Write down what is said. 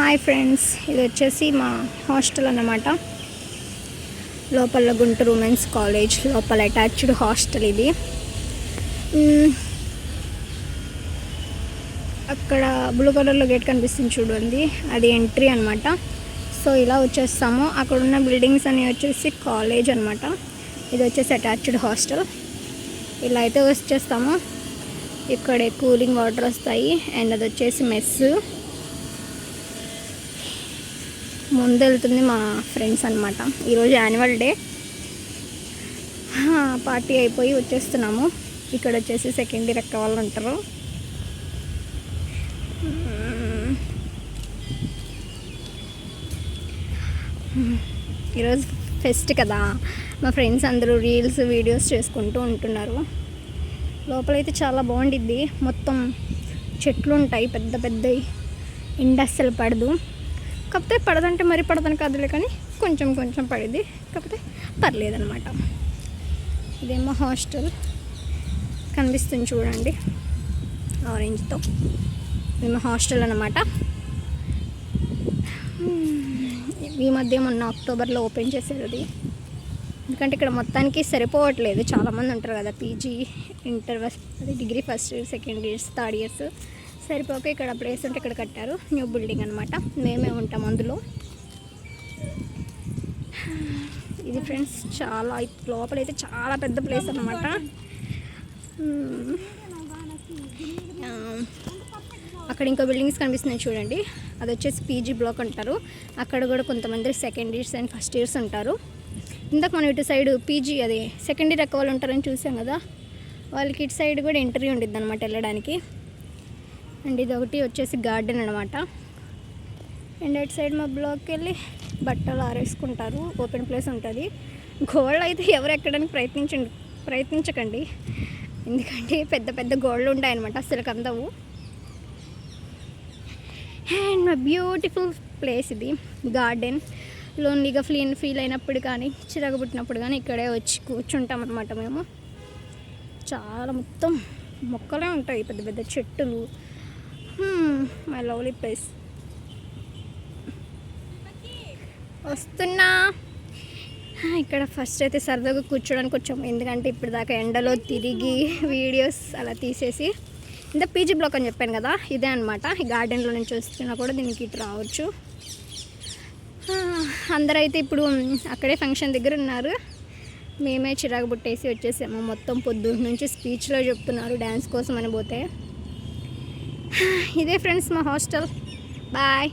Hi friends ఇది వచ్చేసి మా హాస్టల్ అన్నమాట. లోపల గుంటూరు ఉమెన్స్ కాలేజ్ లోపల అటాచ్డ్ హాస్టల్ ఇది. అక్కడ బ్లూ కలర్లో గేట్ కనిపిస్తుంది చూడండి అది ఎంట్రీ అనమాట సో ఇలా వచ్చేస్తాము. అక్కడ ఉన్న బిల్డింగ్స్ అని వచ్చేసి కాలేజ్ అనమాట ఇది వచ్చేసి అటాచ్డ్ హాస్టల్. ఇలా అయితే వచ్చేస్తాము. ఇక్కడ కూలింగ్ వాటర్ వస్తాయి. అండ్ అది వచ్చేసి మెస్ ముందు వెళ్తుంది మా ఫ్రెండ్స్ అనమాట ఈరోజు యాన్యువల్ డే. పార్టీ అయిపోయి వచ్చేస్తున్నాము. ఇక్కడ వచ్చేసి సెకండ్ ఇయర్ అక్క వాళ్ళు ఉంటారు. ఈరోజు ఫెస్ట్ కదా. మా ఫ్రెండ్స్ అందరూ రీల్స్ వీడియోస్ చేసుకుంటూ ఉంటున్నారు. లోపలైతే చాలా బాగుండిద్ది. మొత్తం చెట్లు ఉంటాయి పెద్ద పెద్దవి ఎండ అస్సలు పడదు. కాకపోతే పడదంటే మరీ పడదని కాదులే కానీ కొంచెం కొంచెం పడింది. కాకపోతే పర్లేదనమాట ఇదేమో హాస్టల్. కనిపిస్తుంది చూడండి. ఆరెంజ్తో. ఇదేమో హాస్టల్ అనమాట ఈ మధ్య మొన్న అక్టోబర్లో ఓపెన్ చేశారు అది. ఎందుకంటే ఇక్కడ మొత్తానికి సరిపోవట్లేదు. చాలామంది ఉంటారు కదా పీజీ ఇంటర్ అది degree first year second years third years. సరిపోక ఇక్కడ ప్లేస్ ఉంటే ఇక్కడ కట్టారు. న్యూ బిల్డింగ్ అనమాట మేమే ఉంటాం అందులో. ఇది ఫ్రెండ్స్ చాలా లోపలైతే చాలా పెద్ద ప్లేస్ అనమాట అక్కడ ఇంకో బిల్డింగ్స్ కనిపిస్తున్నాయి చూడండి. అది వచ్చేసి పీజీ బ్లాక్ అంటారు. అక్కడ కూడా కొంతమంది second years and first years ఉంటారు. ఇందాక మనం ఇటు సైడ్ పీజీ అది సెకండ్ ఇయర్ ఎక్కువ వాళ్ళు ఉంటారని చూసాం కదా. వాళ్ళకి ఇటు సైడ్ కూడా ఇంటర్వ్యూ ఉండిద్ది అనమాట వెళ్ళడానికి. అండ్ ఇది ఒకటి వచ్చేసి గార్డెన్ అనమాట అండ్ అటు సైడ్ మా బ్లాక్కి వెళ్ళి బట్టలు ఆరేసుకుంటారు. ఓపెన్ ప్లేస్ ఉంటుంది. గోడలు అయితే ఎవరు ఎక్కడానికి ప్రయత్నించండి ప్రయత్నించకండి. ఎందుకంటే పెద్ద పెద్ద గోడలు ఉంటాయన్నమాట అసలు కందవు. అండ్ మా బ్యూటిఫుల్ ప్లేస్ ఇది గార్డెన్. లోన్లీగా ఫీల్ ఫీల్ అయినప్పుడు కానీ చిరాకు పుట్టినప్పుడు కానీ ఇక్కడే వచ్చి కూర్చుంటాం అనమాట మేము. చాలా మొత్తం మొక్కలే ఉంటాయి పెద్ద పెద్ద చెట్టులు. మై లవ్లీ ప్లేస్ వస్తున్నా. ఇక్కడ ఫస్ట్ అయితే సరదాగా కూర్చోడానికి వచ్చాము. ఎందుకంటే ఇప్పుడు దాకా ఎండలో తిరిగి వీడియోస్ అలా తీసేసి ఇంత పీజీ బ్లాక్ అని చెప్పాను కదా ఇదే అనమాట ఈ గార్డెన్లో నుంచి వస్తున్నా కూడా దీనికి ఇటు రావచ్చు. అందరైతే ఇప్పుడు అక్కడే ఫంక్షన్ దగ్గర ఉన్నారు. మేమే చిరాకు పుట్టేసి వచ్చేసాము. మొత్తం పొద్దున్న నుంచి స్పీచ్లో చెప్తున్నారు డ్యాన్స్ కోసం అని పోతే. ఇదే ఫ్రెండ్స్ మా హాస్టల్ బాయ్